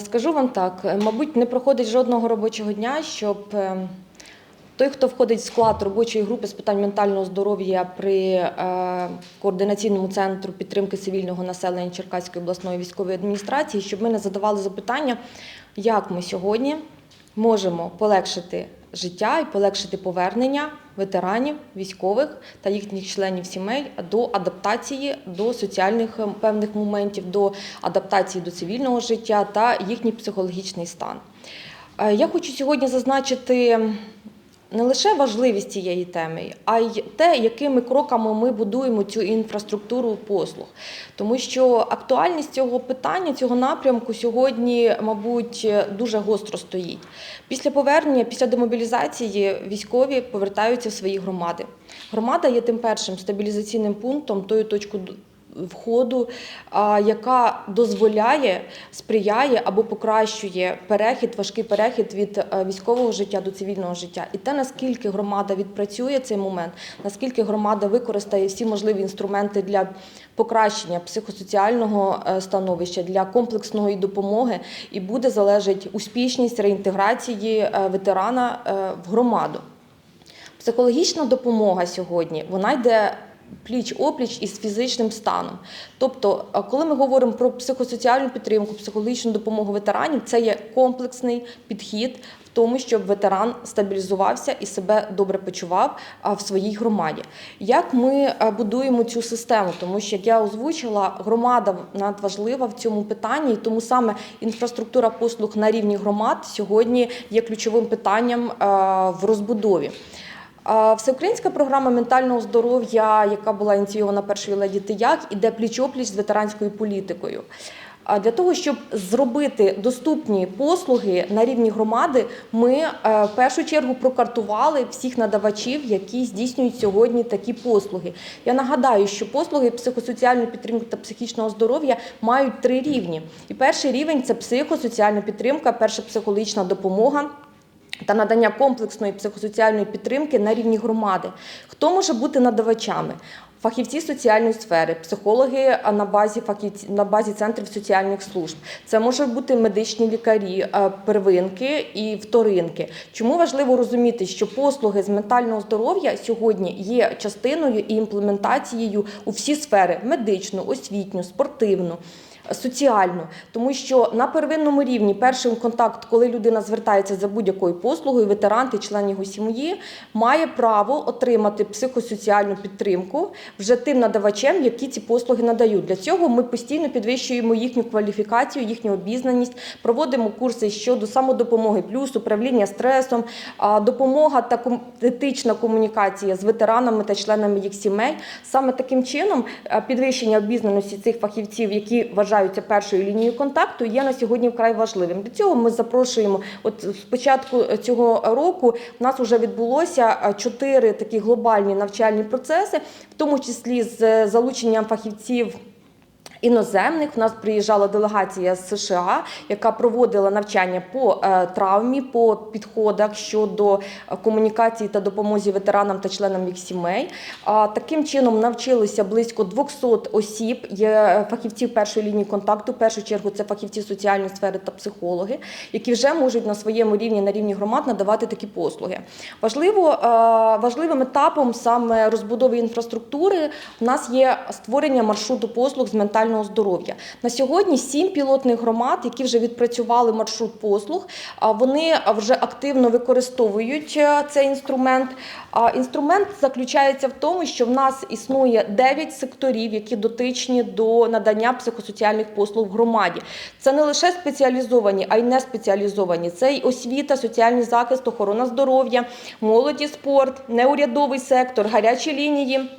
Скажу вам так, е, мабуть, не проходить жодного робочого дня, щоб е, той, хто входить в склад робочої групи з питань ментального здоров'я при е, координаційному центру підтримки цивільного населення Черкаської обласної військової адміністрації, щоб ми не задавали запитання, як ми сьогодні можемо полегшити життя і полегшити повернення ветеранів, військових та їхніх членів сімей до адаптації до соціальних е, певних моментів, до адаптації до цивільного життя та їхній психологічний стан. Е, Я хочу сьогодні зазначити не лише важливість цієї теми, а й те, якими кроками ми будуємо цю інфраструктуру послуг. Тому що актуальність цього питання, цього напрямку сьогодні, мабуть, дуже гостро стоїть. Після повернення, після демобілізації військові повертаються в свої громади. Громада є тим першим стабілізаційним пунктом, тою точкою входу, яка дозволяє, сприяє або покращує перехід, важкий перехід від е, військового життя до цивільного життя. І те, наскільки громада відпрацює цей момент, наскільки громада використає всі можливі інструменти для покращення психосоціального е, становища, для комплексної допомоги, і буде залежить успішність реінтеграції е, ветерана в громаду. Психологічна допомога сьогодні вона йде пліч опліч із фізичним станом. Тобто, коли ми говоримо про психосоціальну підтримку, психологічну допомогу ветеранів, це є комплексний підхід в тому, щоб ветеран стабілізувався і себе добре почував в своїй громаді. Як ми будуємо цю систему? Тому що, як я озвучила, громада надважлива в цьому питанні, і тому саме інфраструктура послуг на рівні громад сьогодні є ключовим питанням в розбудові. Всеукраїнська програма ментального здоров'я, яка була ініційована першою леді Тияк, іде пліч-опліч з ветеранською політикою. Для того, щоб зробити доступні послуги на рівні громади, ми е, в першу чергу прокартували всіх надавачів, які здійснюють сьогодні такі послуги. Я нагадаю, що послуги психосоціальної підтримки та психічного здоров'я мають три рівні. І перший рівень це психосоціальна підтримка, перша психологічна допомога та надання комплексної психосоціальної підтримки на рівні громади. Хто може бути надавачами? Фахівці соціальної сфери, психологи на базі фахівці на базі центрів соціальних служб. Це можуть бути медичні лікарі, первинки і вторинки. Чому важливо розуміти, що послуги з ментального здоров'я сьогодні є частиною і імплементацією у всі сфери: медичну, освітню, спортивну соціальну, тому що на первинному рівні перший контакт, коли людина звертається за будь-якою послугою, ветеран та член його сім'ї має право отримати психосоціальну підтримку вже тим надавачем, які ці послуги надають. Для цього ми постійно підвищуємо їхню кваліфікацію, їхню обізнаність, проводимо курси щодо самодопомоги, плюс управління стресом, допомога та етична комунікація з ветеранами та членами їх сімей. Саме таким чином підвищення обізнаності цих фахівців, які вважаються першою лінією контакту, є на сьогодні вкрай важливим. Для цього ми запрошуємо. От з початку цього року в нас вже відбулося чотири такі глобальні навчальні процеси, в тому числі з е, залученням фахівців. Іноземних У нас приїжджала делегація з США, яка проводила навчання по е, травмі, по підходах щодо е, комунікації та допомозі ветеранам та членам їх сімей. Таким чином навчилися близько 200 осіб, є фахівців першої лінії контакту. В першу чергу це фахівці соціальної сфери та психологи, які вже можуть на своєму рівні, на рівні громад надавати такі послуги. Важливо е, важливим етапом саме розбудови інфраструктури у нас є створення маршруту послуг з ментального здоров'я. На сьогодні сім пілотних громад, які вже відпрацювали маршрут послуг, вони вже активно використовують е, цей інструмент. Інструмент заключається в тому, що в нас існує 9 секторів, які дотичні до надання психосоціальних послуг в громаді. Це не лише спеціалізовані, а й не спеціалізовані. Це й освіта, соціальний захист, охорона здоров'я, молоді, спорт, неурядовий сектор, гарячі лінії.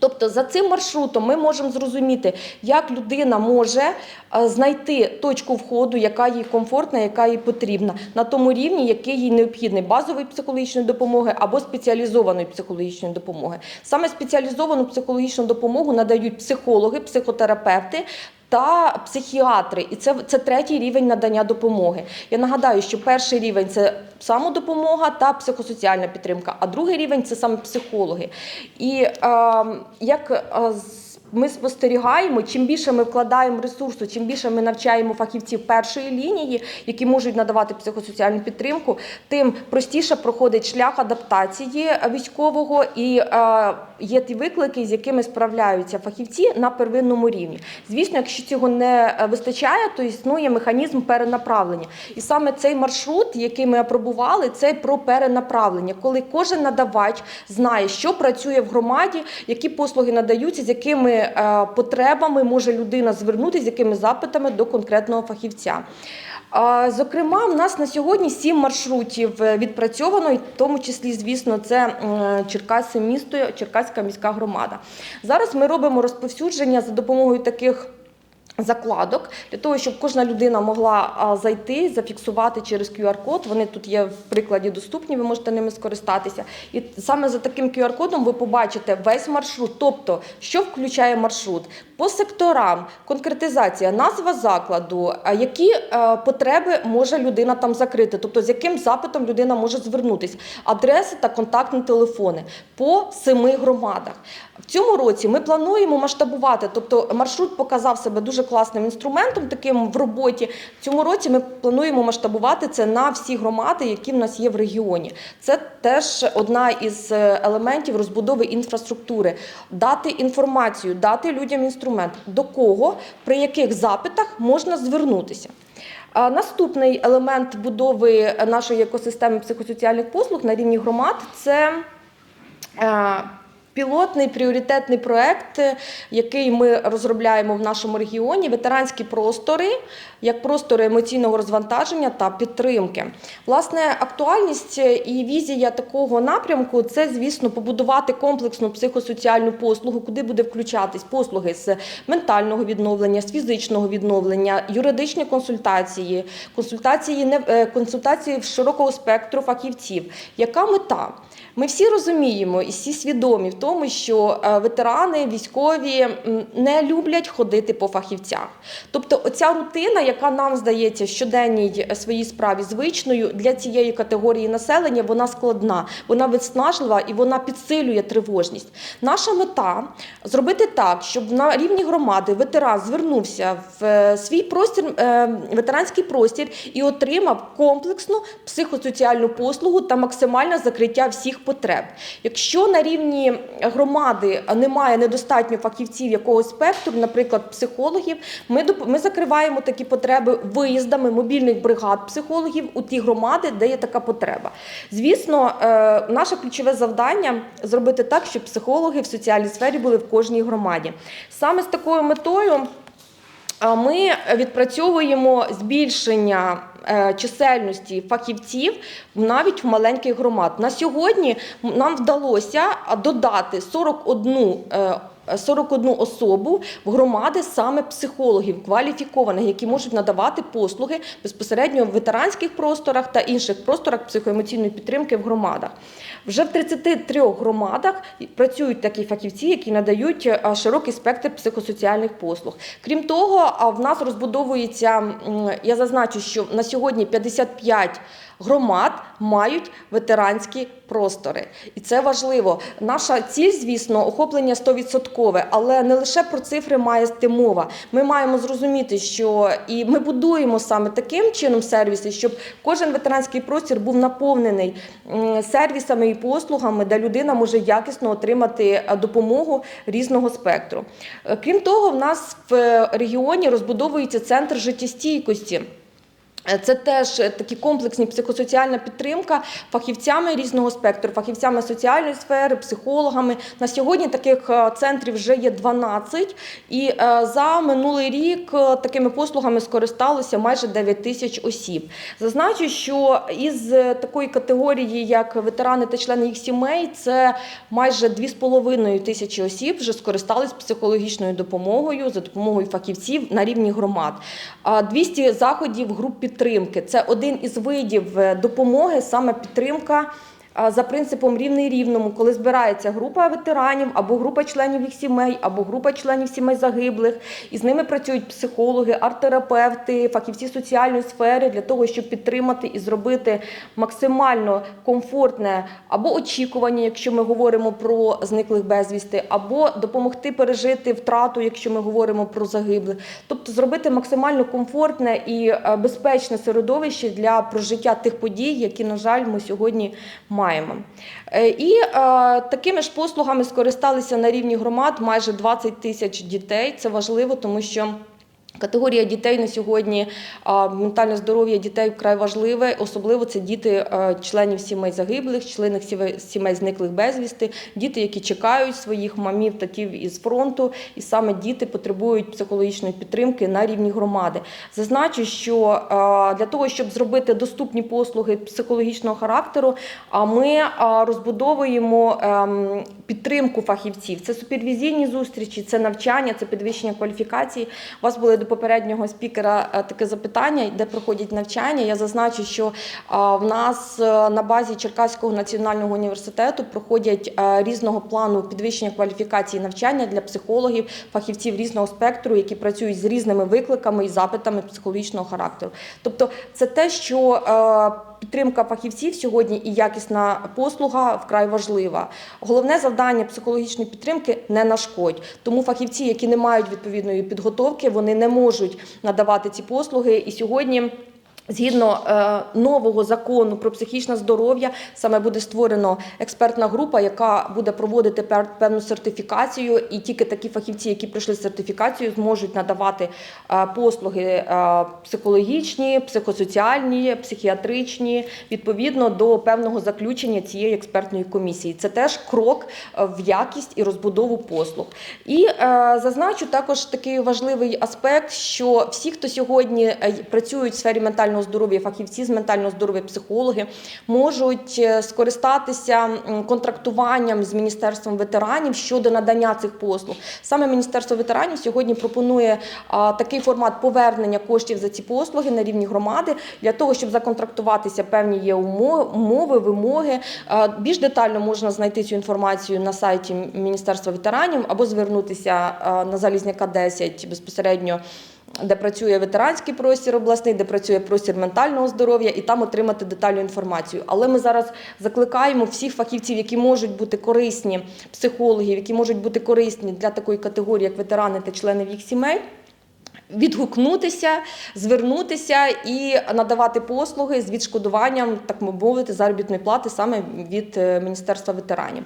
Тобто за цим маршрутом ми можемо зрозуміти, як людина може е, знайти точку входу, яка їй комфортна, яка їй потрібна, на тому рівні, який їй необхідний базової психологічної допомоги або спеціалізованої психологічної допомоги. Саме спеціалізовану психологічну допомогу надають психологи, психотерапевти. Та психіатри, і це, це третій рівень надання допомоги. Я нагадаю, що перший рівень це самодопомога та психосоціальна підтримка, а другий рівень це саме психологи. І е, як з- ми спостерігаємо, чим більше ми вкладаємо ресурсу, чим більше ми навчаємо фахівців першої лінії, які можуть надавати психосоціальну підтримку, тим простіше проходить шлях адаптації військового і е, є ті виклики, з якими справляються фахівці на первинному рівні. Звісно, якщо цього не е, вистачає, то існує механізм перенаправлення. І саме цей маршрут, який ми апробували, це про перенаправлення, коли кожен надавач знає, що працює в громаді, які послуги надаються, з якими е, потребами може людина звернутися, з якими запитами до конкретного фахівця. Зокрема, в нас на сьогодні сім маршрутів відпрацьовано, і в тому числі, звісно, це Черкаси місто, Черкаська міська громада. Зараз ми робимо розповсюдження за допомогою таких. Закладок для того, щоб кожна людина могла зайти, зафіксувати через QR-код. Вони тут є в прикладі доступні, ви можете ними скористатися. І саме за таким QR-кодом ви побачите весь маршрут, тобто що включає маршрут по секторам, конкретизація, назва закладу, які е, потреби може людина там закрити, тобто з яким запитом людина може звернутися, адреси та контактні телефони по семи громадах. В цьому році ми плануємо масштабувати, тобто маршрут показав себе дуже класним інструментом, таким в роботі. В цьому році ми плануємо масштабувати це на всі громади, які в нас є в регіоні. Це теж одна із е, елементів розбудови інфраструктури. Дати інформацію, дати людям інструмент, до кого, при яких запитах можна звернутися. Наступний елемент будови нашої екосистеми психосоціальних послуг на рівні громад це е, Пілотний пріоритетний проект, е, який ми розробляємо в нашому регіоні, ветеранські простори як простори емоційного розвантаження та підтримки. Власне, актуальність і візія такого напрямку це, звісно, побудувати комплексну психосоціальну послугу, куди буде включатись послуги з ментального відновлення, з фізичного відновлення, юридичні консультації, консультації не е, консультації в широкого спектру фахівців. Яка мета? Ми всі розуміємо і всі свідомі в тому, що е, ветерани військові не люблять ходити по фахівцях. Тобто, оця рутина, яка нам здається щоденній е, своїй справі звичною для цієї категорії населення, вона складна, вона виснажлива і вона підсилює тривожність. Наша мета зробити так, щоб на рівні громади ветеран звернувся в е, свій простір, ветеранський простір і отримав комплексну психосоціальну послугу та максимальне закриття всіх потреб. Якщо на рівні громади немає недостатньо фахівців якогось спектру, наприклад, психологів, ми ми закриваємо такі потреби виїздами мобільних бригад психологів у ті громади, де є така потреба. Звісно, е, наше ключове завдання зробити так, щоб психологи в соціальній сфері були в кожній громаді. Саме з такою метою. Ми відпрацьовуємо збільшення чисельності фахівців навіть в маленьких громад. На сьогодні нам вдалося додати 41 е, 41 особу в громади саме психологів кваліфікованих, які можуть надавати послуги безпосередньо в ветеранських просторах та інших просторах психоемоційної підтримки в громадах. Вже в 33 громадах працюють такі фахівці, які надають е, широкий спектр психосоціальних послуг. Крім того, в нас розбудовується, я зазначу, що на сьогодні 55 громад мають ветеранські простори. І це важливо. Наша ціль, звісно, охоплення 100%, але не лише про цифри має йти мова. Ми маємо зрозуміти, що і ми будуємо саме таким чином сервіси, щоб кожен ветеранський простір був наповнений сервісами і послугами, де людина може якісно отримати е, допомогу різного спектру. Е, Крім того, в нас в е, регіоні розбудовується центр життєстійкості. Е, Це теж такі комплексні психосоціальна підтримка фахівцями різного спектру, фахівцями соціальної сфери, психологами. На сьогодні таких е, центрів вже є 12, і е, за минулий рік е, такими послугами скористалося майже 9 тисяч осіб. Зазначу, що із е, такої категорії, як ветерани та члени їх сімей, це майже 2,5 тисячі осіб вже скористались психологічною допомогою за допомогою фахівців на рівні громад. А 200 заходів груп підтримки. Це один із видів е, допомоги, саме підтримка за принципом рівний рівному, коли збирається група ветеранів або група членів їх сімей, або група членів сімей загиблих, і з ними працюють психологи, арт-терапевти, фахівці соціальної сфери для того, щоб підтримати і зробити максимально комфортне або очікування, якщо ми говоримо про зниклих безвісти, або допомогти пережити втрату, якщо ми говоримо про загиблих, тобто зробити максимально комфортне і е, безпечне середовище для прожиття тих подій, які, на жаль, ми сьогодні маємо. Е, І е, такими ж послугами скористалися на рівні громад майже 20 тисяч дітей. Це важливо, тому що. Категорія дітей на сьогодні ментальне здоров'я дітей вкрай важливе, особливо це діти членів сімей загиблих, членів сімей- зниклих безвісти, діти, які чекають своїх мамів, татів із фронту, і саме діти потребують психологічної підтримки на рівні громади. Зазначу, що для того, щоб зробити доступні послуги психологічного характеру, ми розбудовуємо ем, підтримку фахівців. Це супервізійні зустрічі, це навчання, це підвищення кваліфікації. У вас були до попереднього спікера е, таке запитання, де проходять навчання. Я зазначу, що е, в нас е, на базі Черкаського національного університету проходять різного плану підвищення кваліфікації навчання для психологів, фахівців різного спектру, які працюють з різними викликами і запитами психологічного характеру. Тобто, це те, що Підтримка фахівців сьогодні і якісна послуга вкрай важлива. Головне завдання психологічної підтримки не нашкодь. Тому фахівці, які не мають відповідної підготовки, вони не можуть надавати ці послуги. І сьогодні. Згідно е, нового закону про психічне здоров'я, саме буде створено експертна група, яка буде проводити певну сертифікацію, і тільки такі фахівці, які пройшли сертифікацію, зможуть надавати е, послуги е, психологічні, психосоціальні, психіатричні відповідно до певного заключення цієї експертної комісії. Це теж крок е, в якість і розбудову послуг. І е, зазначу також такий важливий аспект, що всі, хто сьогодні е, працюють в сфері ментального здоров'я, фахівці з ментального здоров'я, психологи, можуть е, скористатися контрактуванням з міністерством ветеранів щодо надання цих послуг. Саме міністерство ветеранів сьогодні пропонує такий формат повернення коштів за ці послуги на рівні громади для того, щоб законтрактуватися певні є умо- умови, вимоги. Більш детально можна знайти цю інформацію на сайті Міністерства ветеранів або звернутися на Залізняка 10 безпосередньо. Де працює ветеранський простір обласний, де працює простір ментального здоров'я, і там отримати детальну інформацію. Але ми зараз закликаємо всіх фахівців, які можуть бути корисні, психологів, які можуть бути корисні для такої категорії, як ветерани та членів їх сімей. Відгукнутися, звернутися і надавати послуги з відшкодуванням, так мовити, заробітної плати саме від е, Міністерства ветеранів.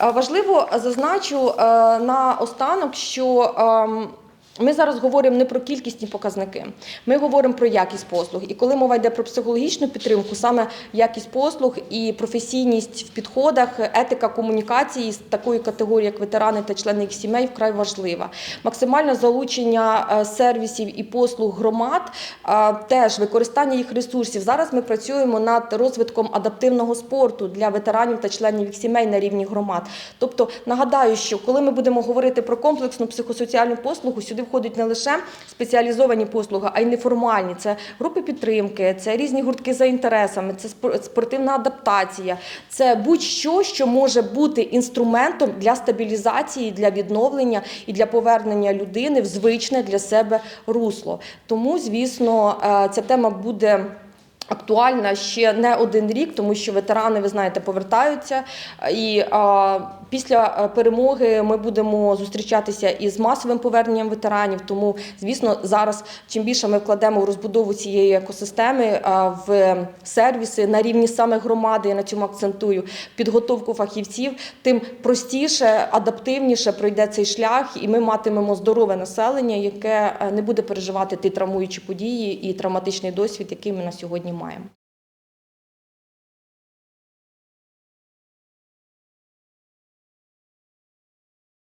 Е, Важливо зазначу е, на останок, що ем, ми зараз говоримо не про кількісні показники, ми говоримо про якість послуг. І коли мова йде про психологічну підтримку, саме якість послуг і професійність в підходах, етика комунікації з такої категорії, як ветерани та члени їх сімей, вкрай важлива. Максимальне залучення е, сервісів і послуг громад, е, теж використання їх ресурсів. Зараз ми працюємо над розвитком адаптивного спорту для ветеранів та членів їх сімей на рівні громад. Тобто нагадаю, що коли ми будемо говорити про комплексну психосоціальну послугу, сюди входять не лише спеціалізовані послуги, а й неформальні. Це групи підтримки, це різні гуртки за інтересами, це спор- спортивна адаптація, це будь-що, що може бути інструментом для стабілізації, для відновлення і для повернення людини в звичне для себе русло. Тому, звісно, е, ця тема буде. Актуальна ще не один рік, тому що ветерани, ви знаєте, повертаються. І а, після е, перемоги ми будемо зустрічатися із масовим поверненням ветеранів. Тому, звісно, зараз чим більше ми вкладемо в розбудову цієї екосистеми в сервіси на рівні саме громади, я на цьому акцентую, підготовку фахівців, тим простіше, адаптивніше пройде цей шлях, і ми матимемо здорове населення, яке е, не буде переживати ті травмуючі події і травматичний досвід, який ми на сьогодні маємо.